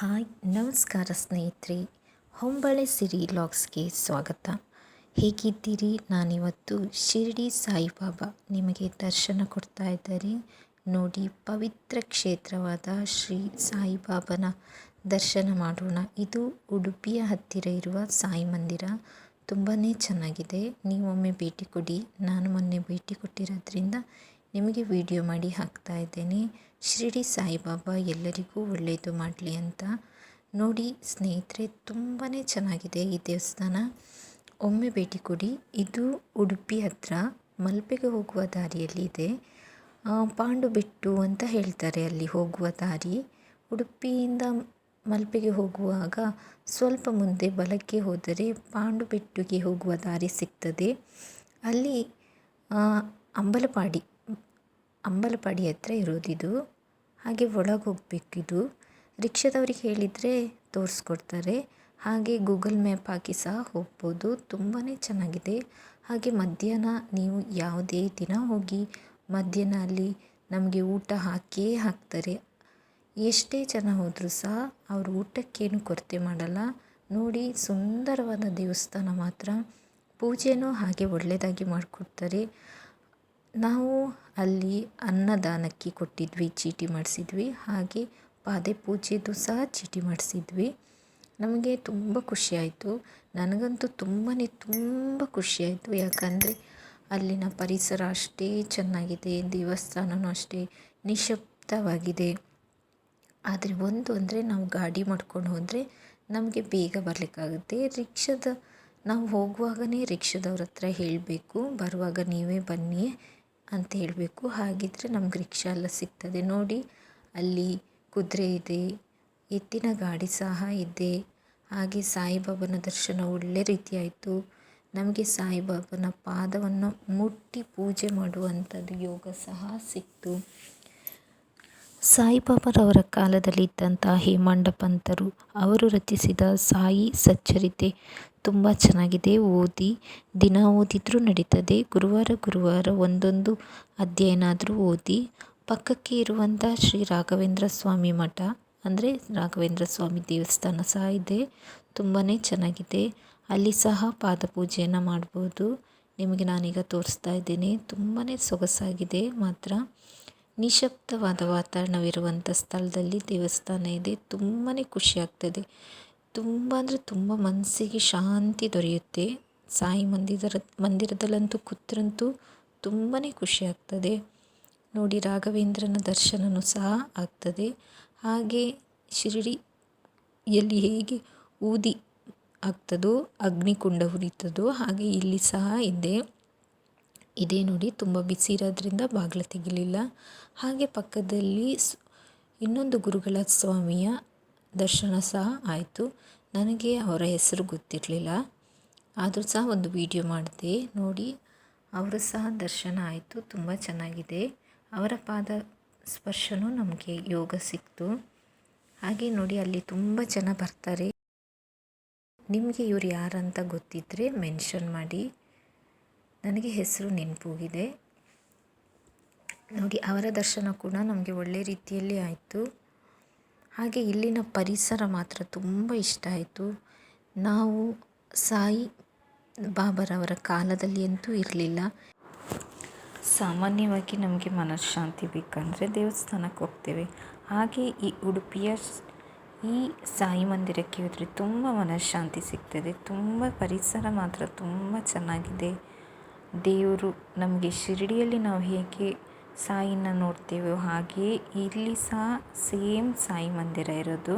Hi, ನಮಸ್ಕಾರ ಸ್ನೇಹಿತರೆ. ಹೊಂಬಳೆ ಸಿರಿ ಲಾಗ್ಸ್ಗೆ ಸ್ವಾಗತ. ಹೇಗಿದ್ದೀರಿ? ನಾನಿವತ್ತು ಶಿರಡಿ ಸಾಯಿಬಾಬಾ ನಿಮಗೆ ದರ್ಶನ ಕೊಡ್ತಾ ಇದ್ದಾರೆ. ನೋಡಿ, ಪವಿತ್ರ ಕ್ಷೇತ್ರವಾದ ಶ್ರೀ ಸಾಯಿಬಾಬನ ದರ್ಶನ ಮಾಡೋಣ. ಇದು ಉಡುಪಿಯ ಹತ್ತಿರ ಇರುವ ಸಾಯಿ ಮಂದಿರ. ತುಂಬಾ ಚೆನ್ನಾಗಿದೆ. ನೀವೊಮ್ಮೆ ಭೇಟಿ ಕೊಡಿ. ನಾನು ಮೊನ್ನೆ ಭೇಟಿ ಕೊಟ್ಟಿರೋದ್ರಿಂದ ನಿಮಗೆ ವಿಡಿಯೋ ಮಾಡಿ ಹಾಕ್ತಾ ಇದ್ದೇನೆ. ಶಿರಡಿ ಸಾಯಿಬಾಬಾ ಎಲ್ಲರಿಗೂ ಒಳ್ಳೆಯದು ಮಾಡಲಿ ಅಂತ ನೋಡಿ ಸ್ನೇಹಿತರೆ ತುಂಬಾ ಚೆನ್ನಾಗಿದೆ ಈ ದೇವಸ್ಥಾನ. ಒಮ್ಮೆ ಭೇಟಿ ಕೊಡಿ. ಇದು ಉಡುಪಿ ಹತ್ರ ಮಲ್ಪೆಗೆ ಹೋಗುವ ದಾರಿಯಲ್ಲಿ ಇದೆ. ಪಾಂಡುಬೆಟ್ಟು ಅಂತ ಹೇಳ್ತಾರೆ ಅಲ್ಲಿ ಹೋಗುವ ದಾರಿ. ಉಡುಪಿಯಿಂದ ಮಲ್ಪೆಗೆ ಹೋಗುವಾಗ ಸ್ವಲ್ಪ ಮುಂದೆ ಬಲಕ್ಕೆ ಹೋದರೆ ಪಾಂಡುಬೆಟ್ಟುಗೆ ಹೋಗುವ ದಾರಿ ಸಿಗ್ತದೆ. ಅಲ್ಲಿ ಅಂಬಲಪಾಡಿ ಅಂಬಲಪಾಡಿ ಹತ್ರ ಇರೋದಿದು. ಹಾಗೆ ಒಳಗೆ ಹೋಗಬೇಕಿದು ರಿಕ್ಷಾದವ್ರಿಗೆ ಹೇಳಿದರೆ ತೋರಿಸ್ಕೊಡ್ತಾರೆ. ಹಾಗೆ ಗೂಗಲ್ ಮ್ಯಾಪ್ ಹಾಕಿ ಸಹ ಹೋಗ್ಬೋದು. ತುಂಬಾ ಚೆನ್ನಾಗಿದೆ. ಹಾಗೆ ಮಧ್ಯಾಹ್ನ ನೀವು ಯಾವುದೇ ದಿನ ಹೋಗಿ ಮಧ್ಯಾಹ್ನ ಅಲ್ಲಿ ನಮಗೆ ಊಟ ಹಾಕಿಯೇ ಹಾಕ್ತಾರೆ. ಎಷ್ಟೇ ಜನ ಹೋದರೂ ಸಹ ಅವರು ಊಟಕ್ಕೇನು ಕೊರತೆ ಮಾಡಲ್ಲ. ನೋಡಿ ಸುಂದರವಾದ ದೇವಸ್ಥಾನ ಮಾತ್ರ. ಪೂಜೆನೂ ಹಾಗೆ ಒಳ್ಳೆಯದಾಗಿ ಮಾಡಿಕೊಡ್ತಾರೆ. ನಾವು ಅಲ್ಲಿ ಅನ್ನದಾನಕ್ಕೆ ಕೊಟ್ಟಿದ್ವಿ, ಚೀಟಿ ಮಾಡಿಸಿದ್ವಿ. ಹಾಗೆ ಪಾದೆ ಪೂಜೆದು ಸಹ ಚೀಟಿ ಮಾಡಿಸಿದ್ವಿ. ನಮಗೆ ತುಂಬ ಖುಷಿಯಾಯಿತು ನನಗಂತೂ ತುಂಬಾ ತುಂಬ ಖುಷಿಯಾಯಿತು ಯಾಕಂದರೆ ಅಲ್ಲಿನ ಪರಿಸರ ಅಷ್ಟೇ ಚೆನ್ನಾಗಿದೆ ದೇವಸ್ಥಾನವೂ ಅಷ್ಟೇ ನಿಶಬ್ದವಾಗಿದೆ. ಆದರೆ ಒಂದು ಅಂದರೆ ನಾವು ಗಾಡಿ ಮಾಡ್ಕೊಂಡು ಹೋದರೆ ನಮಗೆ ಬೇಗ ಬರಲಿಕ್ಕಾಗುತ್ತೆ. ರಿಕ್ಷಾದ, ನಾವು ಹೋಗುವಾಗಲೇ ರಿಕ್ಷಾದವ್ರ ಹತ್ರ ಹೇಳಬೇಕು. ಬರುವಾಗ ನೀವೇ ಬನ್ನಿ. ಅಂತ ಹೇಳಬೇಕು. ಹಾಗಿದ್ದರೆ ನಮ್ಗೆ ರಿಕ್ಷಾ ಎಲ್ಲ ಸಿಗ್ತದೆ. ನೋಡಿ, ಅಲ್ಲಿ ಕುದುರೆ ಇದೆ, ಎತ್ತಿನ ಗಾಡಿ ಸಹ ಇದೆ. ಹಾಗೆ ಸಾಯಿಬಾಬನ ದರ್ಶನ ಒಳ್ಳೆ ರೀತಿಯಾಯಿತು. ನಮಗೆ ಸಾಯಿಬಾಬನ ಪಾದವನ್ನು ಮುಟ್ಟಿ ಪೂಜೆ ಮಾಡುವಂಥದ್ದು ಯೋಗ ಸಹ ಸಿಕ್ತು. ಸಾಯಿಬಾಬರವರ ಕಾಲದಲ್ಲಿದ್ದಂಥ ಹೇಮಾಂಡ ಪಂತರು ಅವರು ರಚಿಸಿದ ಸಾಯಿ ಸಚ್ಚರಿತೆ ತುಂಬ ಚೆನ್ನಾಗಿದೆ, ಓದಿ ದಿನ ಓದಿದರೂ ನಡೀತದೆ, ಗುರುವಾರ ಗುರುವಾರ ಒಂದೊಂದು ಅಧ್ಯಯನಾದರೂ ಓದಿ. ಪಕ್ಕಕ್ಕೆ ಇರುವಂಥ ಶ್ರೀ ರಾಘವೇಂದ್ರ ಸ್ವಾಮಿ ಮಠ, ಅಂದರೆ ರಾಘವೇಂದ್ರ ಸ್ವಾಮಿ ದೇವಸ್ಥಾನ ಸಹ ಇದೆ ತುಂಬಾ ಚೆನ್ನಾಗಿದೆ. ಅಲ್ಲಿ ಸಹ ಪಾದಪೂಜೆಯನ್ನು ಮಾಡ್ಬೋದು. ನಿಮಗೆ ನಾನೀಗ ತೋರಿಸ್ತಾ ಇದ್ದೀನಿ ತುಂಬಾ ಸೊಗಸಾಗಿದೆ ಮಾತ್ರ. ನಿಶಬ್ದವಾದ ವಾತಾವರಣವಿರುವಂಥ ಸ್ಥಳದಲ್ಲಿ ದೇವಸ್ಥಾನ ಇದೆ. ತುಂಬಾ ಖುಷಿಯಾಗ್ತದೆ. ತುಂಬ ಅಂದರೆ ತುಂಬ ಮನಸ್ಸಿಗೆ ಶಾಂತಿ ದೊರೆಯುತ್ತೆ. ಸಾಯಿ ಮಂದಿರ ಮಂದಿರದಲ್ಲಂತೂ ಕೂತ್ರಂತೂ ತುಂಬಾ ಖುಷಿಯಾಗ್ತದೆ. ನೋಡಿ, ರಾಘವೇಂದ್ರನ ದರ್ಶನವೂ ಸಹ ಆಗ್ತದೆ. ಹಾಗೆ ಶಿರಡಿಯಲ್ಲಿ ಹೇಗೆ ಊದಿ ಆಗ್ತದೋ, ಅಗ್ನಿಕುಂಡ ಉರಿತದೋ ಹಾಗೆ ಇಲ್ಲಿ ಸಹ ಇದೆ. ಇದೇ ನೋಡಿ ತುಂಬ ಬಿಸಿ ಇರೋದ್ರಿಂದ ಬಾಗಿಲು ತೆಗಿಲಿಲ್ಲ. ಹಾಗೆ ಪಕ್ಕದಲ್ಲಿ ಇನ್ನೊಂದು ಗುರುಗಳ ಸ್ವಾಮಿಯ ದರ್ಶನ ಸಹ ಆಯಿತು. ನನಗೆ ಅವರ ಹೆಸರು ಗೊತ್ತಿರಲಿಲ್ಲ. ಆದರೂ ಸಹ ಒಂದು ವಿಡಿಯೋ ಮಾಡಿದೆ. ನೋಡಿ, ಅವರು ಸಹ ದರ್ಶನ ಆಯಿತು. ತುಂಬ ಚೆನ್ನಾಗಿದೆ. ಅವರ ಪಾದ ಸ್ಪರ್ಶನೂ ನಮಗೆ ಯೋಗ ಸಿಕ್ತು. ಹಾಗೆ ನೋಡಿ, ಅಲ್ಲಿ ತುಂಬ ಜನ ಬರ್ತಾರೆ. ನಿಮಗೆ ಇವರು ಯಾರಂತ ಗೊತ್ತಿದ್ದರೆ ಮೆನ್ಷನ್ ಮಾಡಿ. ನನಗೆ ಹೆಸರು ನೆನಪೋಗಿದೆ ನೋಡಿ, ಅವರ ದರ್ಶನ ಕೂಡ ನಮಗೆ ಒಳ್ಳೆ ರೀತಿಯಲ್ಲಿ ಆಯಿತು. ಹಾಗೆ ಇಲ್ಲಿನ ಪರಿಸರ ಮಾತ್ರ ತುಂಬ ಇಷ್ಟ ಆಯಿತು. ನಾವು ಸಾಯಿ ಬಾಬರವರ ಕಾಲದಲ್ಲಿ ಅಂತೂ ಇರಲಿಲ್ಲ. ಸಾಮಾನ್ಯವಾಗಿ ನಮಗೆ ಮನಃಶಾಂತಿ ಬೇಕಂದರೆ ದೇವಸ್ಥಾನಕ್ಕೆ ಹೋಗ್ತೇವೆ. ಹಾಗೆ ಈ ಉಡುಪಿಯ ಈ ಸಾಯಿ ಮಂದಿರಕ್ಕೆ ಹೋದರೆ ತುಂಬ ಮನಃಶಾಂತಿ ಸಿಗ್ತದೆ. ತುಂಬ ಪರಿಸರ ಮಾತ್ರ ತುಂಬ ಚೆನ್ನಾಗಿದೆ. ದೇವರು ನಮಗೆ ಶಿರಡಿಯಲ್ಲಿ ನಾವು ಹೇಗೆ ಸಾಯಿನ ನೋಡ್ತೇವೋ ಹಾಗೆಯೇ ಇಲ್ಲಿ ಸಹ ಸೇಮ್ ಸಾಯಿ ಮಂದಿರ ಇರೋದು.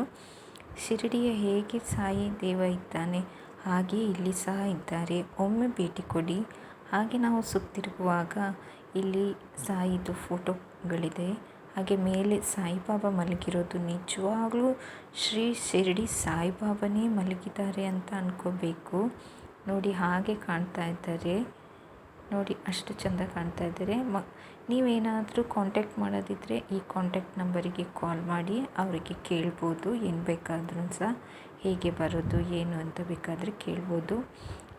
ಶಿರಡಿಯ ಹೇಗೆ ಸಾಯಿ ದೇವ ಇದ್ದಾನೆ, ಹಾಗೆ ಇಲ್ಲಿ ಸಹ ಇದ್ದಾರೆ. ಒಮ್ಮೆ ಭೇಟಿ ಕೊಡಿ. ಹಾಗೆ ನಾವು ಸುತ್ತಿರುವಾಗ ಇಲ್ಲಿ ಸಾಯಿದು ಫೋಟೋಗಳಿದೆ. ಹಾಗೆ ಮೇಲೆ ಸಾಯಿಬಾಬಾ ಮಲಗಿರೋದು ನಿಜವಾಗ್ಲೂ ಶ್ರೀ ಶಿರಡಿ ಸಾಯಿಬಾಬಾನೇ ಮಲಗಿದ್ದಾರೆ ಅಂತ ಅಂದ್ಕೋಬೇಕು ನೋಡಿ ಹಾಗೆ ಕಾಣ್ತಾ ಇದ್ದಾರೆ. ನೋಡಿ ಅಷ್ಟು ಚಂದ ಕಾಣ್ತಾ ಇದ್ದಾರೆ. ಮ, ನೀವೇನಾದರೂ ಕಾಂಟ್ಯಾಕ್ಟ್ ಮಾಡೋದಿದ್ದರೆ ಈ ಕಾಂಟ್ಯಾಕ್ಟ್ ನಂಬರಿಗೆ ಕಾಲ್ ಮಾಡಿ, ಅವರಿಗೆ ಕೇಳ್ಬೋದು, ಏನು ಬೇಕಾದ್ರೂ ಸಹ ಹೇಗೆ ಬರೋದು, ಏನು ಅಂತ ಬೇಕಾದರೆ ಕೇಳ್ಬೋದು.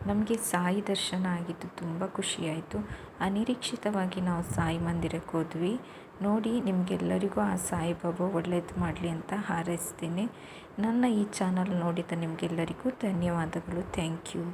ನಮಗೆ ಸಾಯಿ ದರ್ಶನ ಆಗಿದ್ದು ತುಂಬ ಖುಷಿಯಾಯಿತು ಅನಿರೀಕ್ಷಿತವಾಗಿ ನಾವು ಸಾಯಿ ಮಂದಿರಕ್ಕೆ ಹೋದ್ವಿ. ನೋಡಿ, ನಿಮಗೆಲ್ಲರಿಗೂ ಆ ಸಾಯಿಬಾಬಾ ಒಳ್ಳೇದು ಮಾಡಲಿ ಅಂತ ಹಾರೈಸ್ತೀನಿ. ನನ್ನ ಈ ಚಾನಲ್ ನೋಡಿದ ನಿಮಗೆಲ್ಲರಿಗೂ ಧನ್ಯವಾದಗಳು. Thank you